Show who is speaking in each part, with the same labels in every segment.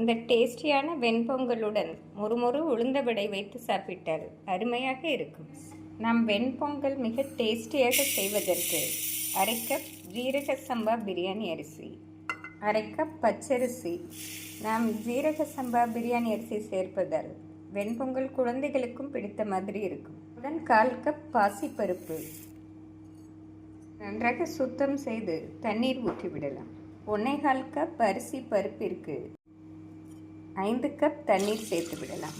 Speaker 1: இந்த டேஸ்டியான வெண்பொங்கலுடன் முறுமுறு உளுந்த விடை வைத்து சாப்பிட்டால் அருமையாக இருக்கும். நாம் வெண்பொங்கல் மிக டேஸ்டியாக செய்வதற்கு அரை கப் ஜீரக சம்பா பிரியாணி அரிசி அரை கப் பச்சரிசி நாம் ஜீரக சம்பா பிரியாணி அரிசி சேர்ப்பதால் வெண்பொங்கல் குழந்தைகளுக்கும் பிடித்த மாதிரி இருக்கும். உடன் கால் கப் பாசிப்பருப்பு நன்றாக சுத்தம் செய்து தண்ணீர் ஊற்றிவிடலாம். ஒன்னேகால் கப் அரிசி பருப்பிற்கு ஐந்து கப் தண்ணீர் சேர்த்து விடலாம்.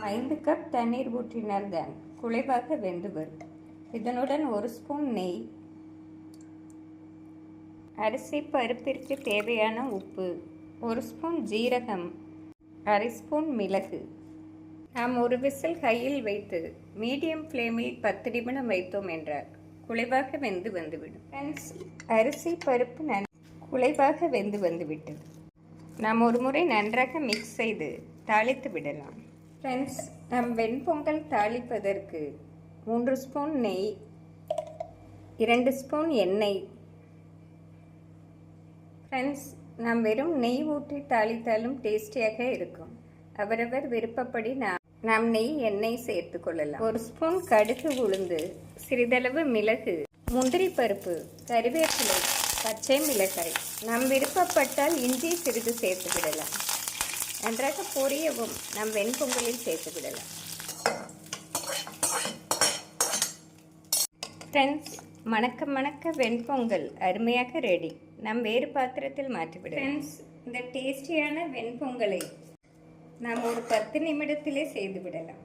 Speaker 1: ஐந்து கப் தண்ணீர் ஊற்றினால்தான் குழைவாக வெந்து வரும். இதனுடன் ஒரு ஸ்பூன் நெய் அரிசி பருப்பிற்கு தேவையான உப்பு ஒரு ஸ்பூன் ஜீரகம் அரை ஸ்பூன் மிளகு. நாம் ஒரு விசில் கையில் வைத்து மீடியம் ஃப்ளேமில் பத்து நிமிடம் வைத்தோம் என்றால் குழைவாக வெந்து வந்துவிடும். ஃப்ரெண்ட்ஸ் அரிசி பருப்பு நன் குலைவாக வெந்து வந்துவிட்டது. நாம் ஒரு முறை நன்றாக மிக்ஸ் செய்து தாளித்து விடலாம். ஃப்ரெண்ட்ஸ் நம் வெண்பொங்கல் தாளிப்பதற்கு மூன்று ஸ்பூன் நெய் இரண்டு ஸ்பூன் எண்ணெய். ஃப்ரெண்ட்ஸ் நாம் வெறும் நெய் ஊற்றி தாளித்தாலும் டேஸ்டியாக இருக்கும். அவரவர் விருப்பப்படி நாம் நாம் நெய் எண்ணெய் சேர்த்து கொள்ளலாம். ஒரு ஸ்பூன் கடுகு உளுந்து சிறிதளவு மிளகு முந்திரி பருப்பு கறிவேப்பிலை பச்சை மிளகாய். நம் விருப்பப்பட்டால் இஞ்சி சிறிது சேர்த்து விடலாம். நன்றாக பொரியவும் நம் வெண்பொங்கலில் சேர்த்து விடலாம். ஃப்ரெண்ட்ஸ் மணக்க மணக்க வெண்பொங்கல் அருமையாக ரெடி நாம் வேறு பாத்திரத்தில் மாற்றிவிட ஃப்ரெண்ட்ஸ் இந்த டேஸ்டியான வெண்பொங்கலை நாம் ஒரு பத்து நிமிடத்திலே செய்து விடலாம்.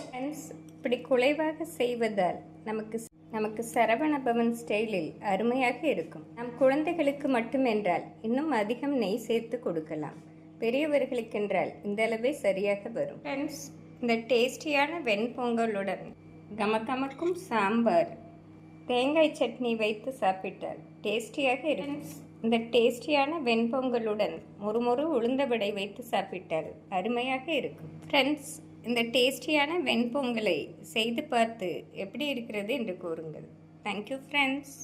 Speaker 1: ஃப்ரெண்ட்ஸ் இப்படி குறைவாக செய்வதால் நமக்கு நமக்கு சரவண பவன் ஸ்டைலில் அருமையாக இருக்கும். நம் குழந்தைகளுக்கு மட்டுமென்றால் இன்னும் அதிகம் நெய் சேர்த்து கொடுக்கலாம். பெரியவர்களுக்கென்றால் இந்த அளவே சரியாக வரும். ஃப்ரெண்ட்ஸ் இந்த டேஸ்டியான வெண்பொங்கலுடன் கமகமக்கும் சாம்பார் தேங்காய் சட்னி வைத்து சாப்பிட்டால் டேஸ்டியாக இருக்கும். இந்த டேஸ்டியான வெண்பொங்கலுடன் முறுமுறு உளுந்த வடை வைத்து சாப்பிட்டால் அருமையாக இருக்கும். ஃப்ரெண்ட்ஸ் இந்த டேஸ்டியான வெண்பொங்கலை செய்து பார்த்து எப்படி இருக்கிறது என்று கூறுங்கள். Thank you friends